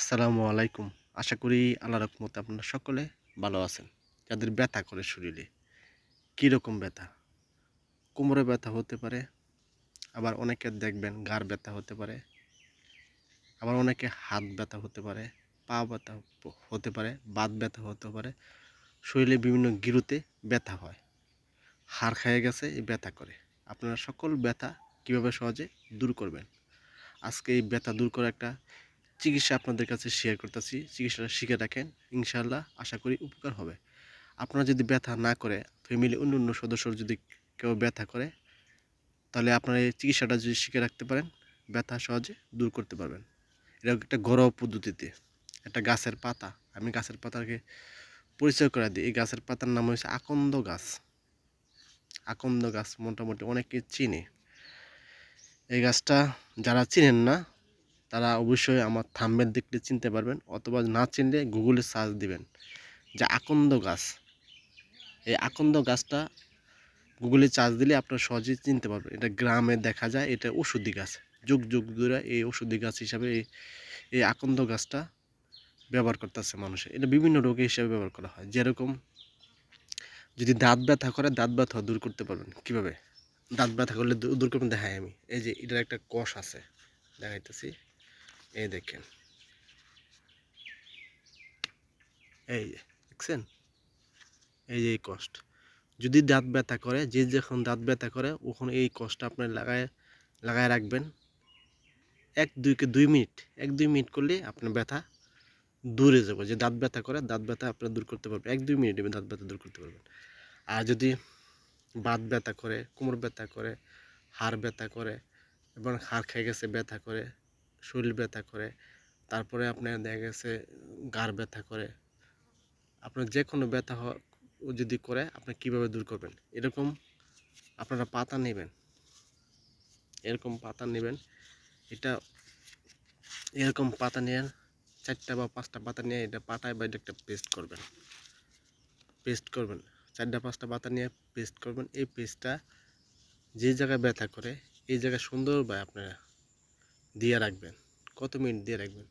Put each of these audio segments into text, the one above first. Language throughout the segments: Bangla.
আসসালামু আলাইকুম। আশা করি আল্লাহ রকমতে আপনারা সকলে ভালো আছেন। যাদের ব্যথা করে শরীরে, কীরকম ব্যথা? কোমরে ব্যথা হতে পারে, আবার অনেকে দেখবেন ঘাড় ব্যথা হতে পারে, আবার অনেকে হাত ব্যথা হতে পারে, পা ব্যথা হতে পারে, বাত ব্যথা হতে পারে। শরীরে বিভিন্ন গিরুতে ব্যথা হয়। হাড় খেয়ে গেছে, এই ব্যথা করে। আপনারা সকল ব্যথা কীভাবে সহজে দূর করবেন? আজকে এই ব্যথা দূর করার একটা চিকিৎসা আপনাদের কাছে শেয়ার করতেছি। চিকিৎসাটা শিখে রাখেন ইনশাআল্লাহ আশা করি উপকার হবে। আপনারা যদি ব্যথা না করে ফ্যামিলি অন্য অন্য সদস্য যদি কেউ ব্যথা করে, তাহলে আপনারা এই চিকিৎসাটা যদি শিখে রাখতে পারেন, ব্যথা সহজে দূর করতে পারবেন। এটা একটা ঘরোয়া পদ্ধতিতে। একটা গাছের পাতা। আমি গাছের পাতাকে পরিচয় করে দিই। এই গাছের পাতার নাম হচ্ছে আকন্দ গাছ। আকন্দ গাছ মোটামুটি অনেকে চিনে। এই গাছটা যারা চিনেন না তারা অবশ্যই আমার থাম্বেল দেখলে চিনতে পারবেন অথবা না চিনলে গুগলে সার্চ দিবেন। যে আকন্দ গাছ, এই আকন্দ গাছটা গুগলে চার্জ দিলে আপনারা সহজেই চিনতে পারবেন। এটা গ্রামে দেখা যায়, এটা ওষুধি গাছ। যুগ যুগ ধরে এই ওষুধি গাছ হিসাবে এই এই আকন্দ গাছটা ব্যবহার করতেছে মানুষে। এটা বিভিন্ন রোগে হিসাবে ব্যবহার করা হয়। যেরকম যদি দাঁত ব্যথা করে, দাঁত ব্যথা দূর করতে পারবেন। কীভাবে? দাঁত ব্যথা করলে দূর দূর করবেন? দেখাই আমি। এই যে এটার একটা কষ আছে, দেখাইতেছি। এই দেখেন। এই দেখছেন? এই যে এই কষ্ট। যদি দাঁত ব্যথা করে, যে যখন দাঁত ব্যথা করে, ওখানে এই কষ্টটা আপনি লাগায় লাগায় রাখবেন। এক দুইকে দুই মিনিট। এক, দুই মিনিট করলে আপনার ব্যথা দূরে যাবে। যে দাঁত ব্যথা করে, দাঁত ব্যথা আপনার দূর করতে পারবেন। এক, দুই মিনিটে দাঁত ব্যথা দূর করতে পারবেন। আর যদি বাত ব্যথা করে, কোমর ব্যথা করে, হাড় ব্যথা করে, এবং হাড় খেয়ে গেছে, ব্যথা করে শরীর ব্যথা করে, তারপরে আপনার দেখা গেছে গাড় ব্যথা করে। আপনার যে কোনো ব্যথা যদি করে, আপনি কীভাবে দূর করবেন? এরকম আপনারা পাতা নেবেন। এরকম পাতা নেবেন। এটা এরকম পাতা নিয়ে চারটা বা পাঁচটা পাতা নিয়ে এটা পাটায় বা একটা পেস্ট করবেন। পেস্ট করবেন। চারটা পাঁচটা পাতা নিয়ে পেস্ট করবেন। এই পেস্টটা যে জায়গায় ব্যথা করে, এই জায়গায় সুন্দরভাবে আপনারা দিয়ে রাখবেন। কত মিনিট দিয়ে রাখবেন?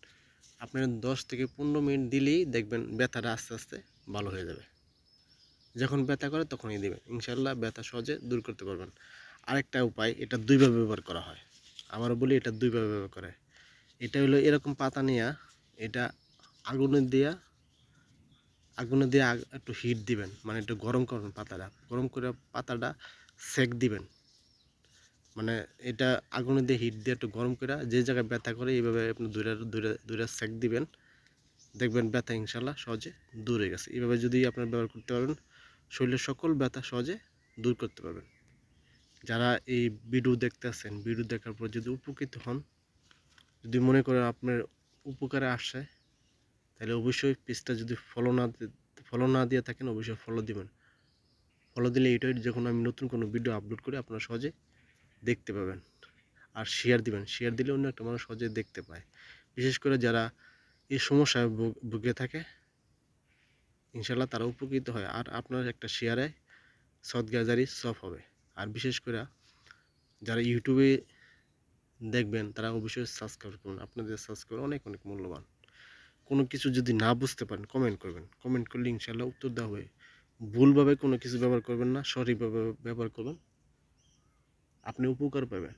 আপনার দশ থেকে পনেরো মিনিট দিলেই দেখবেন ব্যথাটা আস্তে আস্তে ভালো হয়ে যাবে। যখন ব্যথা করে তখনই দিবেন। ইনশাল্লাহ ব্যথা সহজে দূর করতে পারবেন। আরেকটা উপায়, এটা দুইভাবে ব্যবহার করা হয়। আমারও বলি, এটা দুইভাবে ব্যবহার করে। এটা হলো এরকম পাতা নিয়ে, এটা আগুনে দিয়া, আগুনে দিয়ে একটু হিট দিবেন। মানে একটু গরম করবেন পাতাটা। গরম করে পাতাটা সেক দিবেন। মানে এটা আগুনে দিয়ে হিট দিয়ে একটু গরম করে যে জায়গায় ব্যথা করে, এইভাবে আপনি দুইটা দুইটা দুইটা সেক দিবেন। দেখবেন ব্যথা ইনশাল্লাহ সহজে দূর গেছে। এইভাবে যদি আপনার ব্যবহার করতে পারবেন, শরীরের সকল ব্যথা সহজে দূর করতে পারবেন। যারা এই ভিডিও দেখতেছেন ভিডিও দেখার পর যদি উপকৃত হন, যদি মনে করেন আপনার উপকারে আসে তাহলে অবশ্যই পেজটা যদি ফলো না ফলো না দিয়ে থাকেন, অবশ্যই ফলো দিবেন। ফলো দিলে এটাই যখন আমি নতুন কোনো ভিডিও আপলোড করি আপনারা সহজে দেখতে পাবেন। আর শেয়ার দিবেন। শেয়ার দিলে অন্য একটা মানুষ সহজে দেখতে পায়। বিশেষ করে যারা এই সমস্যায় ভুগে থাকে ইনশাল্লাহ তারা উপকৃত হয়। আর আপনার একটা শেয়ারে সদগাজারি সব হবে। আর বিশেষ করে যারা ইউটিউবে দেখবেন, তারা অবশ্যই সাবস্ক্রাইব করুন। আপনাদের সাবস্ক্রাইব অনেক অনেক মূল্যবান। কোনো কিছু যদি না বুঝতে পারেন কমেন্ট করবেন। কমেন্ট করলে ইনশাল্লাহ উত্তর দেওয়া হবে। ভুলভাবে কোনো কিছু ব্যবহার করবেন না, সঠিকভাবে ব্যবহার করবেন। আপনি উপকার পাবেন।